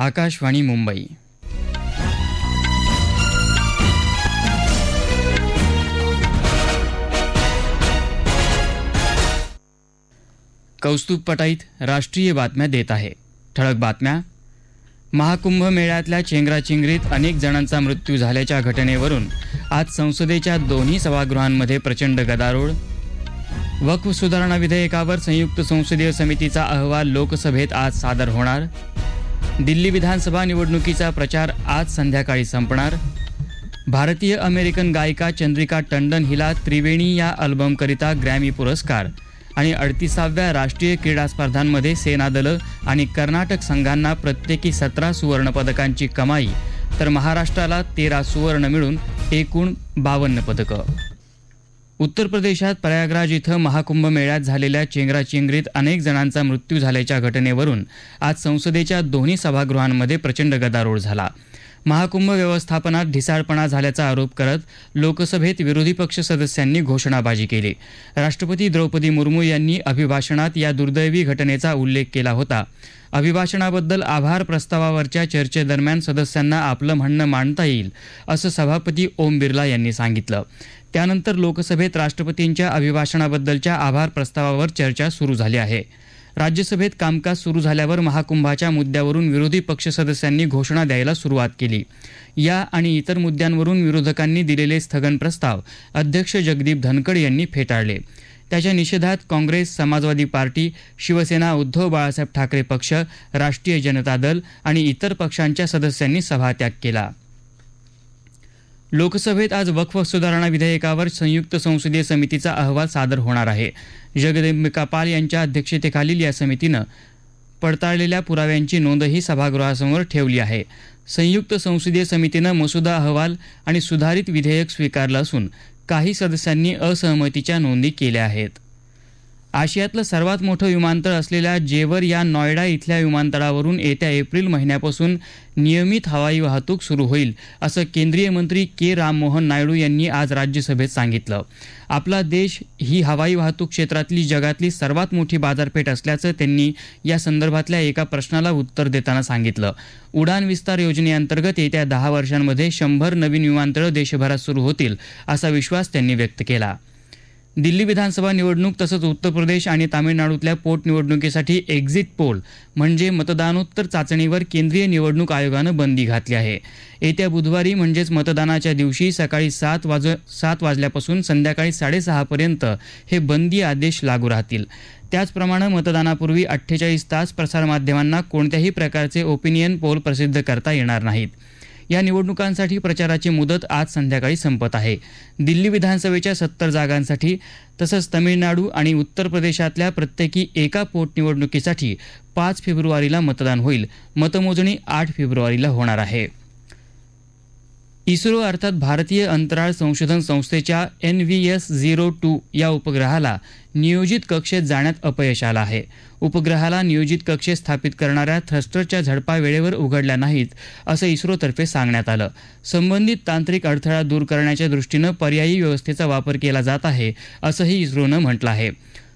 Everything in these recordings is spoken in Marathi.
आकाशवाणी मुंबई. कौस्तुभ पटाईत राष्ट्रीय बातम्या देत आहे. ठळक बातम्या. महाकुंभ मेळ्यातल्या चेंगराचेंगरीत अनेक जणांचा मृत्यू झाल्याच्या घटनेवरून आज संसदेच्या दोन्ही सभागृहांमध्ये प्रचंड गदारोळ. वक्फ सुधारणा विधेयकावर संयुक्त संसदीय समितीचा अहवाल लोकसभेत आज सादर होणार. दिल्ली विधानसभा निवडणुकीचा प्रचार आज संध्याकाळी संपणार. भारतीय अमेरिकन गायिका चंद्रिका टंडन हिला त्रिवेणी या अल्बमकरिता ग्रॅमी पुरस्कार आणि अडतीसाव्या राष्ट्रीय क्रीडा स्पर्धांमध्ये सेनादलं आणि कर्नाटक संघांना प्रत्येकी सतरा सुवर्णपदकांची कमाई तर महाराष्ट्राला तेरा सुवर्ण मिळून एकूण बावन्न पदकं. उत्तर प्रदेशात प्रयागराज इथं महाकुंभ मेळ्यात झालेल्या चेंगराचेंगरीत अनेक जणांचा मृत्यू झाल्याच्या घटनेवरून आज संसदेच्या दोन्ही सभागृहांमध्ये प्रचंड गदारोळ झाला. महाकुंभ व्यवस्थापनात ढिसाळपणा झाल्याचा आरोप करत लोकसभेत विरोधी पक्ष सदस्यांनी घोषणाबाजी केली. राष्ट्रपती द्रौपदी मुर्मू यांनी अभिभाषणात या दुर्दैवी घटनेचा उल्लेख केला होता. अभिभाषणाबद्दल आभार प्रस्तावावरच्या चर्चेदरम्यान सदस्यांना आपलं म्हणणं मांडता येईल असं सभापती ओम बिर्ला यांनी सांगितलं. त्यानंतर लोकसभेत राष्ट्रपतींच्या अभिभाषणाबद्दलच्या आभार प्रस्तावावर चर्चा सुरू झाली आहे. राज्यसभेत कामकाज सुरू झाल्यावर महाकुंभाच्या मुद्द्यावरून विरोधी पक्ष सदस्यांनी घोषणा द्यायला सुरुवात केली. या आणि इतर मुद्द्यांवरून विरोधकांनी दिलेले स्थगन प्रस्ताव अध्यक्ष जगदीप धनकड यांनी फेटाळले. त्याच्या निषेधात काँग्रेस समाजवादी पार्टी शिवसेना उद्धव बाळासाहेब ठाकरे पक्ष राष्ट्रीय जनता दल आणि इतर पक्षांच्या सदस्यांनी सभात्याग केला. लोकसभेत आज वक्फ सुधारणा विधेयकावर संयुक्त संसदीय समितीचा अहवाल सादर होणार आहे. जगदंबिका पाल यांच्या अध्यक्षतेखालील या समितीनं पडताळलेल्या पुराव्यांची नोंदही सभागृहासमोर ठेवली आहे. संयुक्त संसदीय समितीनं मसुदा अहवाल आणि सुधारित विधेयक स्वीकारलं असून काही सदस्यांनी असहमतीच्या नोंदी केल्या आहेत. आशियातलं सर्वात मोठं विमानतळ असलेल्या जेवर या नॉयडा इथल्या विमानतळावरून येत्या एप्रिल महिन्यापासून नियमित हवाई वाहतूक सुरू होईल असं केंद्रीय मंत्री के राममोहन नायडू यांनी आज राज्यसभेत सांगितलं. आपला देश ही हवाई वाहतूक क्षेत्रातली जगातली सर्वात मोठी बाजारपेठ असल्याचं त्यांनी या संदर्भातल्या एका प्रश्नाला उत्तर देताना सांगितलं. उडान विस्तार योजनेअंतर्गत येत्या दहा वर्षांमध्ये शंभर नवीन विमानतळं देशभरात सुरू होतील असा विश्वास त्यांनी व्यक्त केला. दिल्ली विधानसभा निवडणूक तसंच उत्तर प्रदेश आणि तामिळनाडूतल्या पोटनिवडणुकीसाठी एक्झिट पोल म्हणजे मतदानोत्तर चाचणीवर केंद्रीय निवडणूक आयोगानं बंदी घातली आहे. येत्या बुधवारी म्हणजेच मतदानाच्या दिवशी सकाळी सात वाज सात वाजल्यापासून संध्याकाळी साडेसहापर्यंत हे बंदी आदेश लागू राहतील. त्याचप्रमाणे मतदानापूर्वी अठ्ठेचाळीस तास प्रसारमाध्यमांना कोणत्याही प्रकारचे ओपिनियन पोल प्रसिद्ध करता येणार नाहीत. या निवडणुकांसाठी प्रचाराची मुदत आज संध्याकाळी संपत आहे. दिल्ली विधानसभेच्या सत्तर जागांसाठी तसंच तमिळनाडू आणि उत्तर प्रदेशातल्या प्रत्येकी एका पोटनिवडणुकीसाठी पाच फेब्रुवारीला मतदान होईल. मतमोजणी आठ फेब्रुवारीला होणार आहे. इस्रो अर्थात भारतीय अंतराळ संशोधन संस्थेच्या N V S zero two या उपग्रहाला नियोजित कक्षेत जाण्यात अपयश आलं आहे. उपग्रहाला नियोजित कक्षेत स्थापित करणाऱ्या थ्रस्टरच्या झडपा वेळेवर उघडल्या नाहीत असं इस्रोतर्फे सांगण्यात आलं. संबंधित तांत्रिक अडथळा दूर करण्याच्या दृष्टीनं पर्यायी व्यवस्थेचा वापर केला जात आहे असंही इस्रोनं म्हटलं आहे.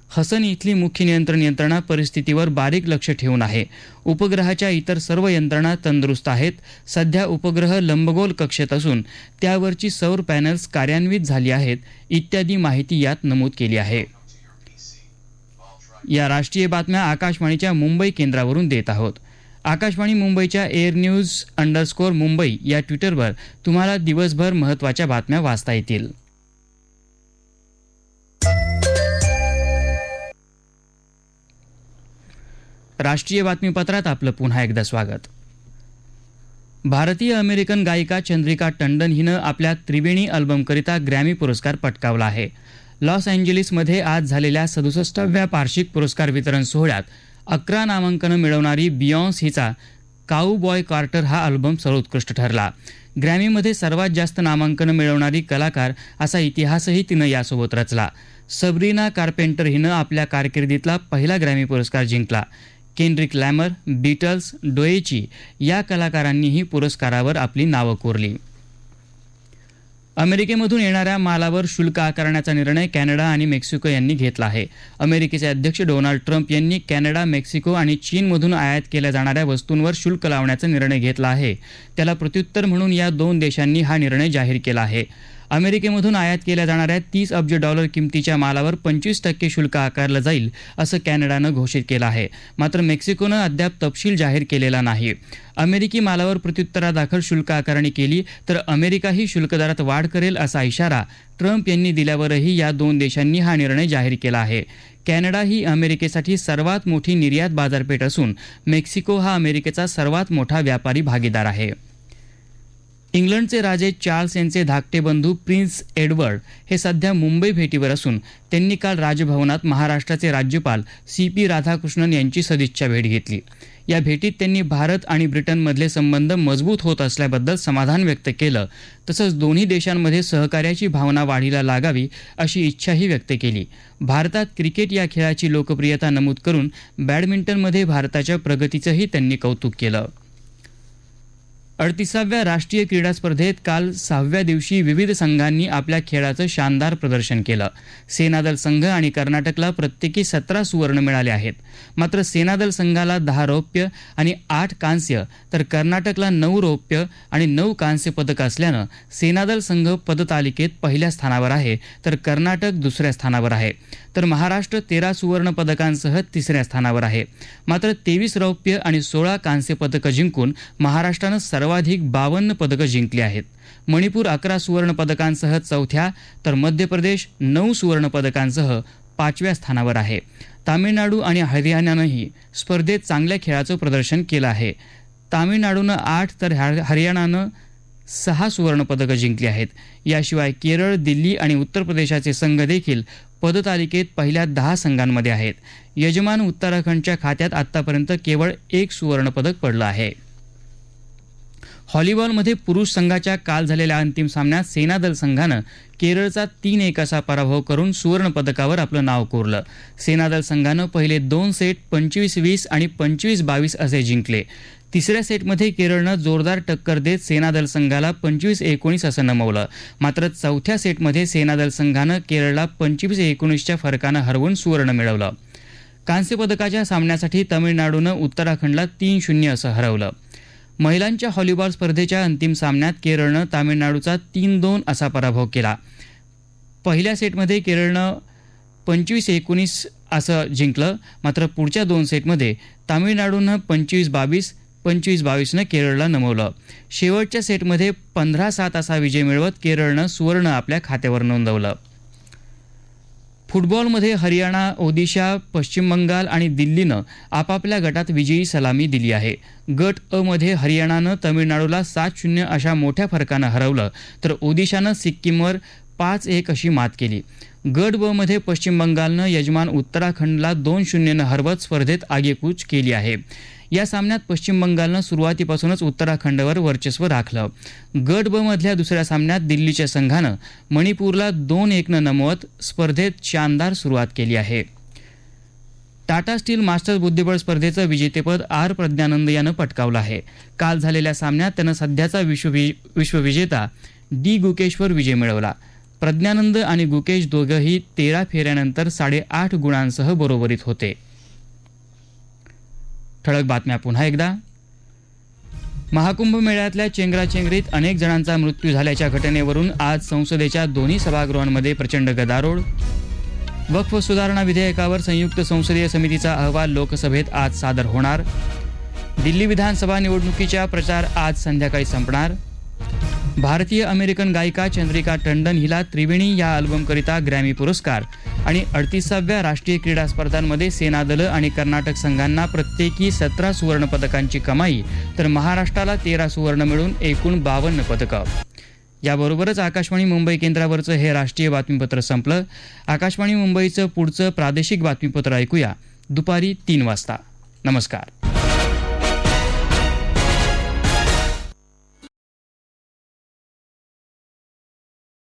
हसन इथली मुख्य नियंत्रण यंत्रणा परिस्थितीवर बारीक लक्ष ठेवून आहे. उपग्रहाच्या इतर सर्व यंत्रणा तंदुरुस्त आहेत. सध्या उपग्रह लंबगोल कक्षेत असून त्यावरची सौर पॅनल्स कार्यान्वित झाली आहेत इत्यादी माहिती यात नमूद केली आहे. या राष्ट्रीय बातम्या आकाशवाणीच्या मुंबई केंद्रावरून देत आहोत. आकाशवाणी मुंबईच्या एअर न्यूज अंडरस्कोअर मुंबई या ट्विटरवर तुम्हाला दिवसभर महत्त्वाच्या बातम्या वाचता येतील. राष्ट्रीय बातमीपत्रात आपलं पुन्हा एकदा स्वागत. भारतीय अमेरिकन गायिका चंद्रिका टंडन हिनं आपल्या त्रिवेणी अल्बमकरिता ग्रॅमी पुरस्कार पटकावला आहे. लॉस एंजेलिसमध्ये आज झालेल्या सदुसष्टाव्या वार्षिक पुरस्कार वितरण सोहळ्यात अकरा नामांकनं मिळवणारी बियॉन्स हिचा काऊ बॉय कार्टर हा अल्बम सर्वोत्कृष्ट ठरला. ग्रॅमीमध्ये सर्वात जास्त नामांकनं मिळवणारी कलाकार असा इतिहासही तिनं यासोबत रचला. सबरीना कार्पेंटर हिनं आपल्या कारकिर्दीतला पहिला ग्रॅमी पुरस्कार जिंकला. केनरिक लॅमर बीटल्स डोएची या कलाकारांनीही पुरस्कारावर आपली नावं कोरली. अमेरिकेमधून येणाऱ्या मालावर शुल्क आकारण्याचा निर्णय कॅनडा आणि मेक्सिको यांनी घेतला आहे. अमेरिकेचे अध्यक्ष डोनाल्ड ट्रम्प यांनी कॅनडा मेक्सिको आणि चीनमधून आयात केल्या जाणाऱ्या वस्तूंवर शुल्क लावण्याचा निर्णय घेतला आहे. त्याला प्रत्युत्तर म्हणून या दोन देशांनी हा निर्णय जाहीर केला आहे. अमेरिकेमधून आयात केल्या जाणाऱ्या तीस अब्ज डॉलर किमतीच्या मालावर पंचवीस टक्के शुल्क आकारलं जाईल असं कॅनडानं घोषित केलं आहे. मात्र मेक्सिकोनं अद्याप तपशील जाहीर केलेला नाही. अमेरिकी मालावर प्रत्युत्तरादाखल शुल्क आकारणी केली तर अमेरिकाही शुल्क दरात वाढ करेल असा इशारा ट्रम्प यांनी दिल्यावरही या दोन देशांनी हा निर्णय जाहीर केला आहे. कॅनडा ही अमेरिकेसाठी सर्वात मोठी निर्यात बाजारपेठ असून मेक्सिको हा अमेरिकेचा सर्वात मोठा व्यापारी भागीदार आहे. इंग्लंडचे राजे चार्ल्स यांचे धाकटे बंधू प्रिन्स एडवर्ड हे सध्या मुंबई भेटीवर असून त्यांनी काल राजभवनात महाराष्ट्राचे राज्यपाल सी पी राधाकृष्णन यांची सदिच्छा भेट घेतली. या भेटीत त्यांनी भारत आणि ब्रिटनमधले संबंध मजबूत होत असल्याबद्दल समाधान व्यक्त केलं तसंच दोन्ही देशांमध्ये सहकार्याची भावना वाढीला लागावी अशी इच्छाही व्यक्त केली. भारतात क्रिकेट या खेळाची लोकप्रियता नमूद करून बॅडमिंटनमध्ये भारताच्या प्रगतीचंही त्यांनी कौतुक केलं. अडतिसाव्या राष्ट्रीय क्रीडा स्पर्धेत काल सहाव्या दिवशी विविध संघांनी आपल्या खेळाचं शानदार प्रदर्शन केलं. सेनादल संघ आणि कर्नाटकला प्रत्येकी सतरा सुवर्ण मिळाले आहेत. मात्र सेनादल संघाला दहा रौप्य आणि आठ कांस्य तर कर्नाटकला नऊ रौप्य आणि नऊ कांस्य पदक असल्यानं सेनादल संघ पदतालिकेत पहिल्या स्थानावर आहे तर कर्नाटक दुसऱ्या स्थानावर आहे. तर महाराष्ट्र तेरा सुवर्ण पदकांसह तिसऱ्या स्थानावर आहे. मात्र तेवीस रौप्य आणि सोळा कांस्य पदकं जिंकून महाराष्ट्रानं सर्वाधिक बावन्न पदकं जिंकली आहेत. मणिपूर अकरा सुवर्णपदकांसह चौथ्या तर मध्य प्रदेश नऊ सुवर्णपदकांसह पाचव्या स्थानावर आहे. तामिळनाडू आणि हरियाणानंही स्पर्धेत चांगल्या खेळाचं प्रदर्शन केलं आहे. तामिळनाडूनं आठ तर हरियाणानं सहा सुवर्णपदकं जिंकली आहेत. याशिवाय केरळ दिल्ली आणि उत्तर प्रदेशाचे संघ देखील पदतालिकेत पहिल्या दहा संघांमध्ये आहेत. यजमान उत्तराखंडच्या खात्यात आतापर्यंत केवळ एक सुवर्णपदक पडलं आहे. व्हॉलीबॉलमध्ये पुरुष संघाच्या काल झालेल्या अंतिम सामन्यात सेनादल संघानं केरळचा तीन एक असा पराभव करून सुवर्णपदकावर आपलं नाव कोरलं. सेनादल संघानं पहिले दोन सेट पंचवीस वीस आणि पंचवीस बावीस असे जिंकले. तिसऱ्या सेटमध्ये केरळनं जोरदार टक्कर देत सेनादल संघाला पंचवीस एकोणीस असं नमवलं. मात्र चौथ्या सेटमध्ये सेनादल संघानं केरळला पंचवीस एकोणीसच्या फरकानं हरवून सुवर्ण मिळवलं. कांस्य पदकाच्या सामन्यासाठी तामिळनाडूनं उत्तराखंडला तीन शून्य असं हरवलं. महिलांच्या हॉलीबॉल स्पर्धेच्या अंतिम सामन्यात केरळनं तामिळनाडूचा तीन दोन असा पराभव केला. पहिल्या सेटमध्ये केरळनं पंचवीस एकोणीस असं जिंकलं. मात्र पुढच्या दोन सेटमध्ये तामिळनाडूनं पंचवीस बावीस पंचवीस बावीसनं केरळला नमवलं. शेवटच्या सेटमध्ये पंधरा सात असा विजय मिळवत केरळनं सुवर्ण आपल्या खात्यावर नोंदवलं. फुटबॉलमध्ये हरियाणा ओदिशा पश्चिम बंगाल आणि दिल्लीनं आपापल्या गटात विजयी सलामी दिली आहे. गट अ मध्ये हरियाणानं तमिळनाडूला सात शून्य अशा मोठ्या फरकानं हरवलं तर ओदिशानं सिक्कीमवर पाच एक अशी मात केली. गट ब मध्ये पश्चिम बंगालनं यजमान उत्तराखंडला दोन शून्यनं हरवत स्पर्धेत आगेकूच केली आहे. या सामन्यात पश्चिम बंगालनं सुरुवातीपासूनच उत्तराखंडवर वर्चस्व राखलं. गट ब मधल्या दुसऱ्या सामन्यात दिल्लीच्या संघानं मणिपूरला दोन एकनं नमवत स्पर्धेत शानदार सुरुवात केली आहे. टाटा स्टील मास्टर्स बुद्धिबळ स्पर्धेचं विजेतेपद आर प्रज्ञानंद यानं पटकावलं आहे. काल झालेल्या सामन्यात त्यानं सध्याचा विश्ववि विश्वविजेता डी गुकेशवर विजय मिळवला. प्रज्ञानंद आणि गुकेश दोघंही तेरा फेऱ्यानंतर साडेआठ गुणांसह बरोबरीत होते. ठळक बातम्या पुन्हा एकदा. महाकुंभ मेळ्यातल्या चेंगराचेंगरीत अनेक जणांचा मृत्यू झाल्याच्या घटनेवरून आज संसदेच्या दोन्ही सभागृहांमध्ये प्रचंड गदारोळ. वक्फ सुधारणा विधेयकावर संयुक्त संसदीय समितीचा अहवाल लोकसभेत आज सादर होणार. दिल्ली विधानसभा निवडणुकीचा प्रचार आज संध्याकाळी संपणार. भारतीय अमेरिकन गायिका चंद्रिका टंडन हिला त्रिवेणी या अल्बमकरिता ग्रॅमी पुरस्कार. आणि अडतीसाव्या राष्ट्रीय क्रीडा स्पर्धांमध्ये सेनादलं आणि कर्नाटक संघांना प्रत्येकी सतरा सुवर्णपदकांची कमाई तर महाराष्ट्राला तेरा सुवर्ण मिळून एकूण बावन्न पदकं. याबरोबरच आकाशवाणी मुंबई केंद्रावरचं हे राष्ट्रीय बातमीपत्र संपलं. आकाशवाणी मुंबईचं पुढचं प्रादेशिक बातमीपत्र ऐकूया. दुपारी तीन वाजता. नमस्कार.